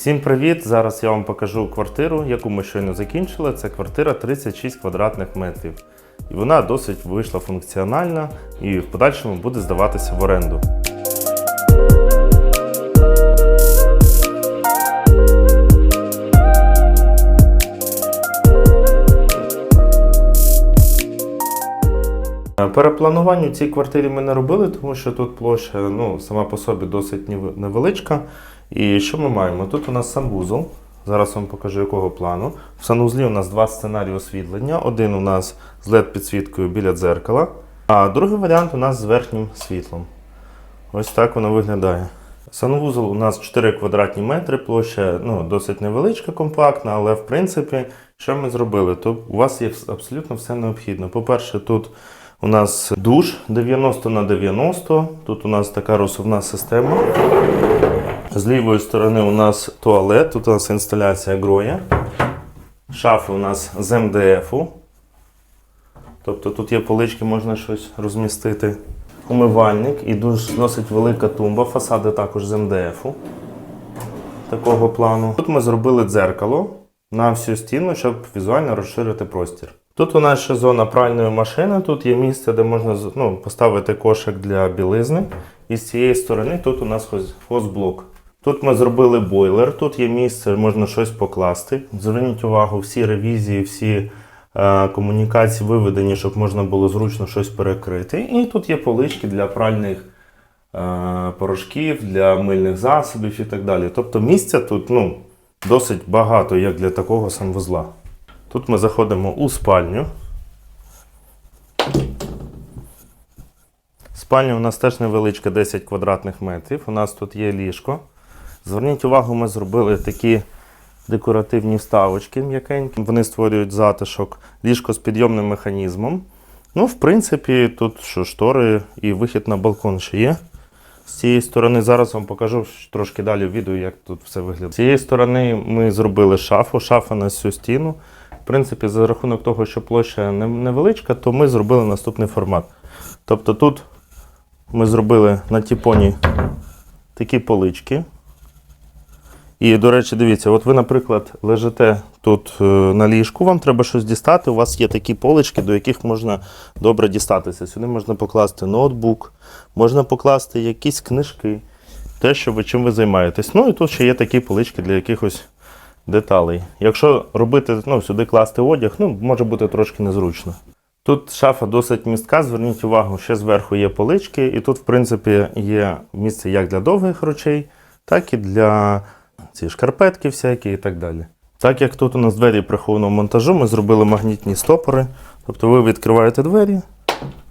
Всім привіт! Зараз я вам покажу квартиру, яку ми щойно закінчили. Це квартира 36 квадратних метрів. І вона досить вийшла функціональна і в подальшому буде здаватися в оренду. Перепланування у цій квартирі ми не робили, тому що тут площа ну, сама по собі досить невеличка. І що ми маємо? Тут у нас санвузол. Зараз вам покажу, якого плану. В санвузлі у нас два сценарії освітлення. Один у нас з LED-підсвіткою біля дзеркала, а другий варіант у нас з верхнім світлом. Ось так воно виглядає. Санвузол у нас 4 квадратні метри, площа ну, досить невеличка, компактна, але в принципі, що ми зробили? То у вас є абсолютно все необхідне. По-перше, тут у нас душ 90 на 90. Тут у нас така розсувна система. З лівої сторони у нас туалет, тут у нас інсталяція гроя. Шафи у нас з МДФу. Тобто тут є полички, можна щось розмістити. Умивальник і досить велика тумба. Фасади також з МДФу. Такого плану. Тут ми зробили дзеркало на всю стіну, щоб візуально розширити простір. Тут у нас ще зона пральної машини, тут є місце, де можна ну, поставити кошик для білизни. І з цієї сторони тут у нас хозблок. Тут ми зробили бойлер, тут є місце, можна щось покласти. Зверніть увагу, всі ревізії, всі е, комунікації виведені, щоб можна було зручно щось перекрити. І тут є полички для пральних е, порошків, для мильних засобів і так далі. Тобто місця тут ну, досить багато, як для такого санвузла. Тут ми заходимо у спальню. Спальня у нас теж невеличка, 10 квадратних метрів. У нас тут є ліжко. Зверніть увагу, ми зробили такі декоративні вставочки м'якенькі. Вони створюють затишок, ліжко з підйомним механізмом. Ну, в принципі, тут що штори і вихід на балкон ще є. З цієї сторони зараз вам покажу трошки далі в відео, як тут все виглядає. З цієї сторони ми зробили шафу, шафа на всю стіну. Принципі, за рахунок того, що площа невеличка, то ми зробили наступний формат. Тобто тут ми зробили на тіпоні такі полички. І, до речі, дивіться, от ви, наприклад, лежите тут е, на ліжку, вам треба щось дістати. У вас є такі полички, до яких можна добре дістатися. Сюди можна покласти ноутбук, можна покласти якісь книжки, те, що ви чим ви займаєтесь. Ну і тут ще є такі полички для якихось деталей. Якщо робити, ну, сюди класти одяг, ну, може бути трошки незручно. Тут шафа досить містка, зверніть увагу, ще зверху є полички, і тут, в принципі, є місце як для довгих речей, так і для ці шкарпетки всякі і так далі. Так як тут у нас двері прихованого монтажу, ми зробили магнітні стопори. Тобто ви відкриваєте двері,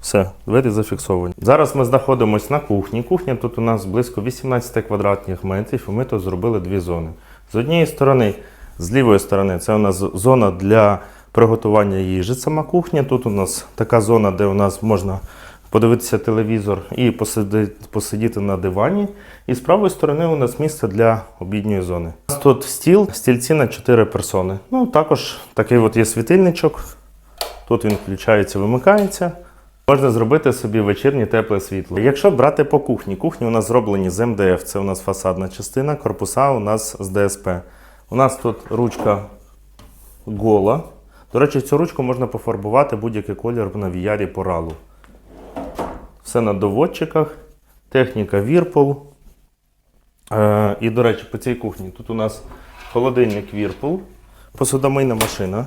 все, двері зафіксовані. Зараз ми знаходимося на кухні. Кухня тут у нас близько 18 квадратних метрів, і ми тут зробили дві зони. З однієї сторони, з лівої сторони, це у нас зона для приготування їжі, сама кухня. Тут у нас така зона, де у нас можна подивитися телевізор і посидити, посидіти на дивані. І з правої сторони у нас місце для обідньої зони. У нас тут стіл, стільці на 4 персони. Ну, також такий от є світильничок. Тут він включається, вимикається. Можна зробити собі вечірнє тепле світло. Якщо брати по кухні, кухні у нас зроблені з МДФ, це у нас фасадна частина, корпуса у нас з ДСП. У нас тут ручка гола. До речі, цю ручку можна пофарбувати будь-який колір на VR по ралу. Все на доводчиках, техніка Whirlpool. Е, і, до речі, по цій кухні тут у нас холодильник Whirlpool, посудомийна машина.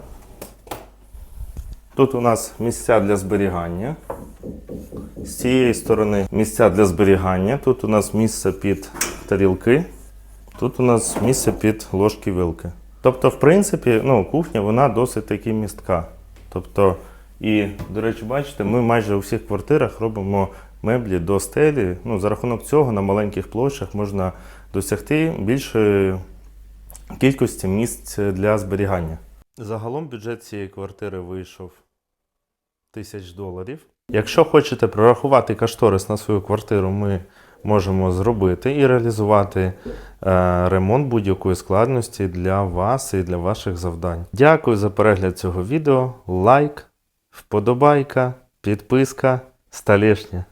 Тут у нас місця для зберігання. З цієї сторони місця для зберігання. Тут у нас місце під тарілки. Тут у нас місце під ложки вилки. Тобто, в принципі, ну, кухня вона досить таки містка. Тобто, і, до речі, бачите, ми майже у всіх квартирах робимо меблі до стелі. Ну, за рахунок цього на маленьких площах можна досягти більшої кількості місць для зберігання. Загалом бюджет цієї квартири вийшов тисяч доларів. Якщо хочете прорахувати кошторис на свою квартиру, ми можемо зробити і реалізувати е, ремонт будь-якої складності для вас і для ваших завдань. Дякую за перегляд цього відео. Лайк, вподобайка, підписка, столешня.